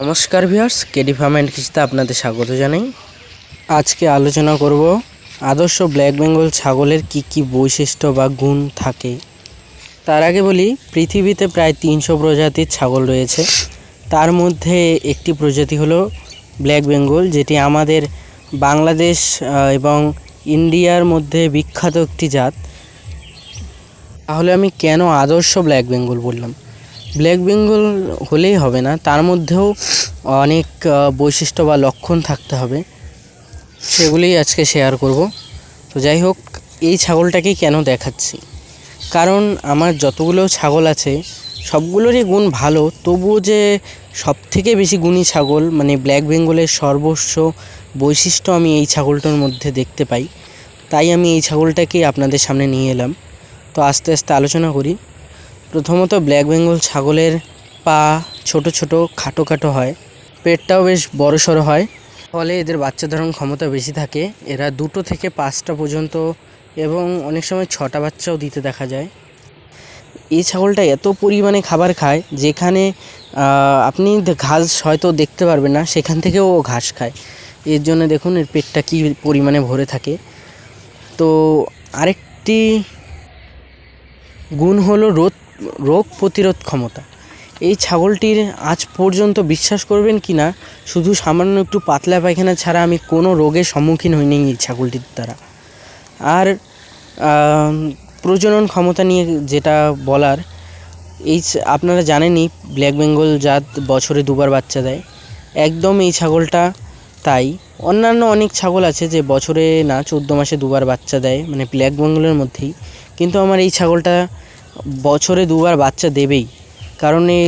নমস্কার viewers, KD farm and কৃষিতে আপনাদের স্বাগত জানাই। আজকে আলোচনা করব আদর্শ ব্ল্যাক বেঙ্গল ছাগলের কি কি বৈশিষ্ট্য বা গুণ থাকে। তার আগে বলি, পৃথিবীতে প্রায় তিনশো প্রজাতির ছাগল রয়েছে। তার মধ্যে একটি প্রজাতি হলো ব্ল্যাক বেঙ্গল, যেটি আমাদের বাংলাদেশ এবং ইন্ডিয়ার মধ্যে বিখ্যাত একটি জাত। তাহলে আমি কেন আদর্শ ব্ল্যাক বেঙ্গল বললাম? ব্ল্যাক বেঙ্গল হলেই হবে না। তার মধ্যেও অনেক বৈশিষ্ট্য বা লক্ষণ থাকতে হবে। সেগুলিই আজকে শেয়ার করব। তো যাই হোক, এই ছাগলটাকেই কেন দেখাচ্ছি? কারণ আমার যতগুলো ছাগল আছে, সবগুলোরই গুণ ভালো। তবুও যে সব থেকে বেশি গুণী ছাগল মানে ব্ল্যাক বেঙ্গলের সর্বস্ব বৈশিষ্ট্য আমি এই ছাগলটার মধ্যে দেখতে পাই। তাই আমি এই ছাগলটাকেই আপনাদের সামনে নিয়ে এলাম। তো আস্তে আস্তে আলোচনা করি। প্রথমত ব্ল্যাক বেঙ্গল ছাগলের পা ছোট ছোট, খাটো খাটো হয়। পেটটাও বেশ বড় সড়ো হয়। ফলে এদের বাচ্চা ধারণ ক্ষমতা বেশি থাকে। এরা দুটো থেকে পাঁচটা পর্যন্ত এবং অনেক সময় ছটা বাচ্চাও দিতে দেখা যায়। এই ছাগলটা এত পরিমাণে খাবার খায়, যেখানে আপনি ঘাস হয়তো দেখতে পারবেন না, সেখান থেকেও ও ঘাস খায়। এর জন্য দেখুন এর পেটটা কী পরিমাণে ভরে থাকে। তো আরেকটি গুণ হলো রোগ রোগ প্রতিরোধ ক্ষমতা। এই ছাগলটির আজ পর্যন্ত বিশ্বাস করবেন কি না, শুধু সামান্য একটু পাতলা পায়খানা ছাড়া আমি কোনো রোগের সম্মুখীন হইনি এই ছাগলটির দ্বারা। আর প্রজনন ক্ষমতা নিয়ে যেটা বলার, এই আপনারা জানেনই ব্ল্যাক বেঙ্গল জাত বছরে দুবার বাচ্চা দেয়। একদম এই ছাগলটা তাই। অন্যান্য অনেক ছাগল আছে যে বছরে না, চোদ্দ মাসে দুবার বাচ্চা দেয় মানে ব্ল্যাক বেঙ্গলের মধ্যেই। কিন্তু আমার এই ছাগলটা বছরে দুবার বাচ্চা দেবেই। কারণ এই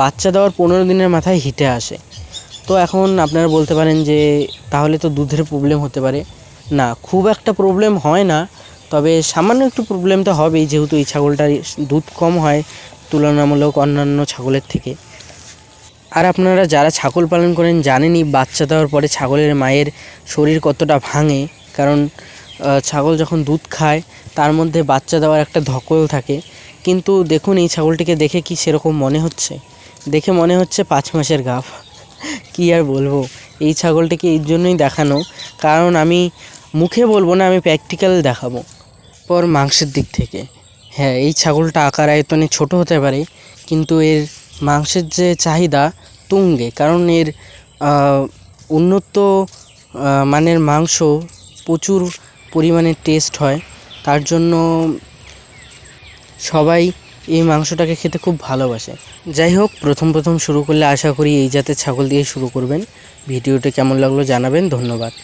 বাচ্চা দেওয়ার পনেরো দিনের মাথায় হিটে আসে। তো এখন আপনারা বলতে পারেন যে, তাহলে তো দুধের প্রবলেম হতে পারে। না, খুব একটা প্রবলেম হয় না, তবে সামান্য একটু প্রবলেম তো হবেই, যেহেতু এই ছাগলটার দুধ কম হয়, তুলনামূলক অন্যান্য ছাগলের থেকে। আর আপনারা যারা ছাগল পালন করেন, জানেনই বাচ্চা দেওয়ার পরে ছাগলের মায়ের শরীর কতটা ভাঙে। কারণ ছাগল যখন দুধ খায়, তার মধ্যে বাচ্চা দেওয়ার একটা ধকল থাকে। কিন্তু দেখুন এই ছাগলটিকে দেখে কি সেরকম মনে হচ্ছে? দেখে মনে হচ্ছে পাঁচ মাসের গাভ কি আর বলব? এই ছাগলটিকে এই জন্যই দেখানো। কারণ আমি মুখে বলব না, আমি প্র্যাকটিক্যাল দেখাবো। পর মাংসের দিক থেকে। হ্যাঁ এই ছাগলটা আকার আয়তনে ছোট হতে পারে, কিন্তু এর মাংসের যে চাহিদা তুঙ্গে। কারণ এর উন্নত মানের মাংস প্রচুর পরিমাণে টেস্ট হয়। তার জন্য সবাই এই মাংসটাকে খেতে খুব ভালোবাসে। যাই হোক, প্রথম প্রথম শুরু করলে আশা করি এই জাতের ছাগল দিয়ে শুরু করবেন। ভিডিওটি কেমন লাগল জানাবেন, ধন্যবাদ।